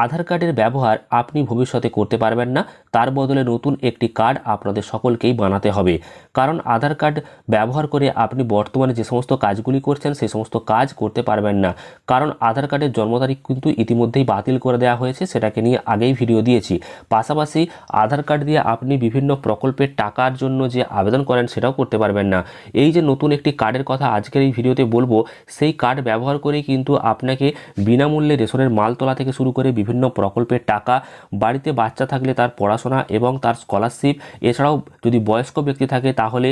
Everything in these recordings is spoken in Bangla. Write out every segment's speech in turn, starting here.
আধার কার্ডের ব্যবহার আপনি ভবিষ্যতে করতে পারবেন না, তার বদলে নতুন একটি কার্ড আপনাদের সকলকেই বানাতে হবে। কারণ আধার কার্ড ব্যবহার করে আপনি বর্তমানে যে সমস্ত কাজগুলি করছেন, সেই সমস্ত কাজ করতে পারবেন না। কারণ আধার কার্ডের জন্ম তারিখ কিন্তু ইতিমধ্যেই বাতিল করে দেওয়া হয়েছে, সেটাকে নিয়ে আগেই ভিডিও দিয়েছি। পাশাপাশি আধার কার্ড দিয়ে আপনি বিভিন্ন প্রকল্পের টাকার জন্য যে আবেদন করেন, সেটাও করতে পারবেন না। এই যে নতুন একটি কার্ডের কথা আজকের এই ভিডিওতে বলব, সেই কার্ড ব্যবহার করেই কিন্তু আপনাকে বিনামূল্যে রেশনের মাল তোলা থেকে শুরু করে বিভিন্ন প্রকল্পের টাকা, বাড়িতে বাচ্চা থাকলে তার পড়াশোনা এবং তার স্কলারশিপ এছাড়াও যদি বয়স্ক ব্যক্তি থাকে তাহলে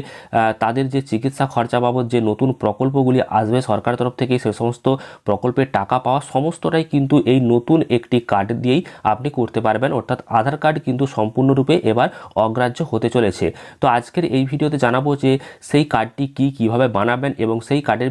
তাদের যে চিকিৎসা খরচা বাবদ যে নতুন প্রকল্পগুলি আসবে সরকার তরফ থেকে, সে সমস্ত প্রকল্পের টাকা পাওয়া সমস্তটাই কিন্তু এই নতুন একটি কার্ড দিয়েই আপনি করতে পারবেন। অর্থাৎ আধার কার্ড কিন্তু সম্পূর্ণরূপে এবার অগ্রাহ্য হতে চলেছে। তো আজকের এই ভিডিওতে জানাব যে সেই কার্ডটি কি কীভাবে বানাবেন এবং সেই কার্ডের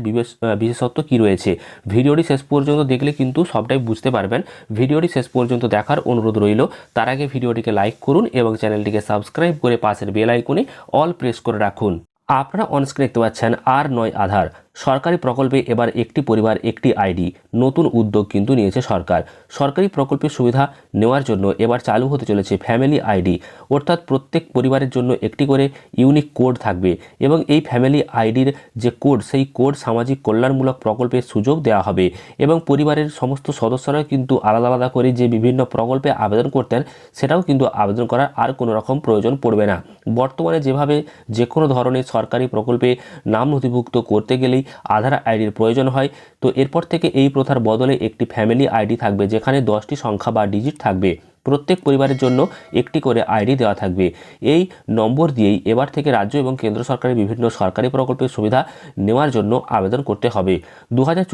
বিশেষত্ব কি রয়েছে। ভিডিওটি শেষ পর্যন্ত দেখলে কিন্তু সবটাই বুঝতে পারবেন। ভিডিওটি শেষ পর্যন্ত দেখার অনুরোধ রইল। তার আগে ভিডিওটিকে লাইক করুন এবং চ্যানেলটিকে সাবস্ক্রাইব করে পাশের বেল আইকনে অল প্রেস করে রাখুন। আপনারা অনস্ক্রিন দেখতে পাচ্ছেন আর নয় আধার। সরকারি প্রকল্পে এবার একটি পরিবার, একটি আইডি। নতুন উদ্যোগ কিন্তু নিয়েছে সরকার। সরকারি প্রকল্পের সুবিধা নেওয়ার জন্য এবার চালু হতে চলেছে ফ্যামিলি আইডি। অর্থাৎ প্রত্যেক পরিবারের জন্য একটি করে ইউনিক কোড থাকবে এবং এই ফ্যামিলি আইডির যে কোড, সেই কোড সামাজিক কল্যাণমূলক প্রকল্পের সুযোগ দেওয়া হবে এবং পরিবারের সমস্ত সদস্যরা কিন্তু আলাদা আলাদা করে যে বিভিন্ন প্রকল্পে আবেদন করতেন, সেটাও কিন্তু আবেদন করার আর কোনো রকম প্রয়োজন পড়বে না। বর্তমানে যেভাবে যে কোনো ধরনের সরকারি প্রকল্পে নাম নথিভুক্ত করতে গেলেই আধার আইডির প্রয়োজন হয়। তো এরপর থেকে এই প্রথার বদলে একটি ফ্যামিলি আইডি থাকবে, যেখানে দশটি সংখ্যা বা ডিজিট থাকবে। প্রত্যেক পরিবারের জন্য একটি করে আইডি দেওয়া থাকবে। এই নম্বর দিয়েই এবার থেকে রাজ্য এবং কেন্দ্র সরকারের বিভিন্ন সরকারি প্রকল্পের সুবিধা নেওয়ার জন্য আবেদন করতে হবে। দু হাজার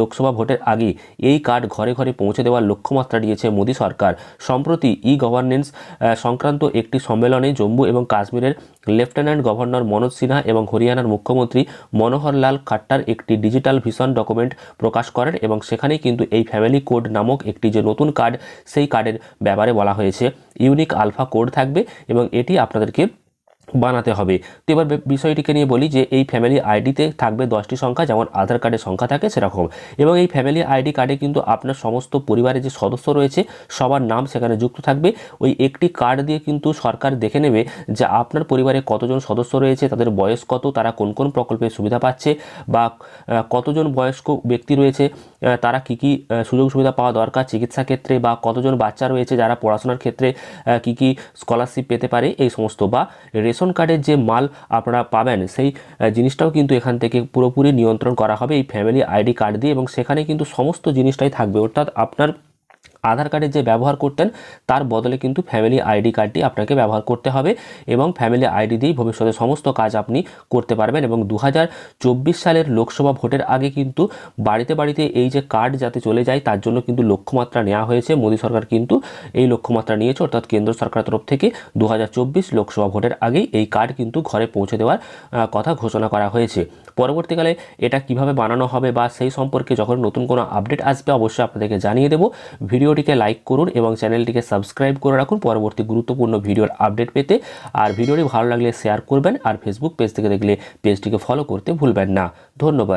লোকসভা ভোটের আগে এই কার্ড ঘরে ঘরে পৌঁছে দেওয়ার লক্ষ্যমাত্রা দিয়েছে মোদী সরকার। সম্প্রতি ই গভর্নেন্স সংক্রান্ত একটি সম্মেলনে জম্মু এবং কাশ্মীরের লেফটেন্যান্ট গভর্নর মনোজ সিনহা এবং হরিয়ানার মুখ্যমন্ত্রী মনোহরলাল খাট্টার একটি ডিজিটাল ভিশন ডকুমেন্ট প্রকাশ করেন এবং সেখানেই কিন্তু এই ফ্যামিলি কোড নামক একটি যে নতুন কার্ড, সেই কার্ডের ব্যাপারে বলা হয়েছে। ইউনিক আলফা কোড থাকবে এবং এটি আপনাদেরকে বানাতে হবে। তো এবার বিষয়টিকে নিয়ে বলি যে, এই ফ্যামিলি আইডিতে থাকবে দশটি সংখ্যা, যেমন আধার কার্ডের সংখ্যা থাকে সেরকম। এবং এই ফ্যামিলি আইডি কার্ডে কিন্তু আপনার সমস্ত পরিবারের যে সদস্য রয়েছে, সবার নাম সেখানে যুক্ত থাকবে। ওই একটি কার্ড দিয়ে কিন্তু সরকার দেখে নেবে যে, আপনার পরিবারে কতজন সদস্য রয়েছে, তাদের বয়স কত, তারা কোন কোন প্রকল্পের সুবিধা পাচ্ছে বা কতজন বয়স্ক ব্যক্তি রয়েছে। তারা কি কি সুযোগ সুবিধা পাওয়া দরকার, চিকিৎসা ক্ষেত্রে বা কতজন বাচ্চা রয়েছে যারা পড়াশোনার ক্ষেত্রে কি কি স্কলারশিপ পেতে পারে, এই সমস্ত বা রেশন কার্ডের যে মাল আপনারা পাবেন, সেই জিনিসটাও কিন্তু এখান থেকে পুরোপুরি নিয়ন্ত্রণ করা হবে, এই ফ্যামিলি আইডি কার্ড দিয়ে এবং সেখানে কিন্তু সমস্ত জিনিসটাই থাকবে। অর্থাৎ আপনার আধার কার্ডের যে ব্যবহার করতেন, তার বদলে কিন্তু ফ্যামিলি আইডি কার্ডটি আপনাকে ব্যবহার করতে হবে এবং ফ্যামিলি আইডি দিয়েই ভবিষ্যতে সমস্ত কাজ আপনি করতে পারবেন এবং দু হাজার চব্বিশ সালের লোকসভা ভোটের আগে কিন্তু বাড়িতে বাড়িতে এই যে কার্ড যাতে চলে যায়, তার জন্য কিন্তু লক্ষ্যমাত্রা নেওয়া হয়েছে। মোদী সরকার কিন্তু এই লক্ষ্যমাত্রা নিয়েছে, অর্থাৎ কেন্দ্র সরকার তরফ থেকে দু হাজার চব্বিশ লোকসভা ভোটের আগেই এই কার্ড কিন্তু ঘরে পৌঁছে দেওয়ার কথা ঘোষণা করা হয়েছে। পরবর্তীকালে এটা কীভাবে বানানো হবে বা সেই সম্পর্কে যখন নতুন কোনো আপডেট আসবে, অবশ্যই আপনাদেরকে জানিয়ে দেবো। ভিডিওটিকে লাইক করুন এবং চ্যানেলটিকে সাবস্ক্রাইব করে রাখুন পরবর্তী গুরুত্বপূর্ণ ভিডিওর আপডেট পেতে। আর ভিডিওটি ভালো লাগলে শেয়ার করবেন আর ফেসবুক পেজ থেকে দেখলে পেজটিকে ফলো করতে ভুলবেন না। ধন্যবাদ।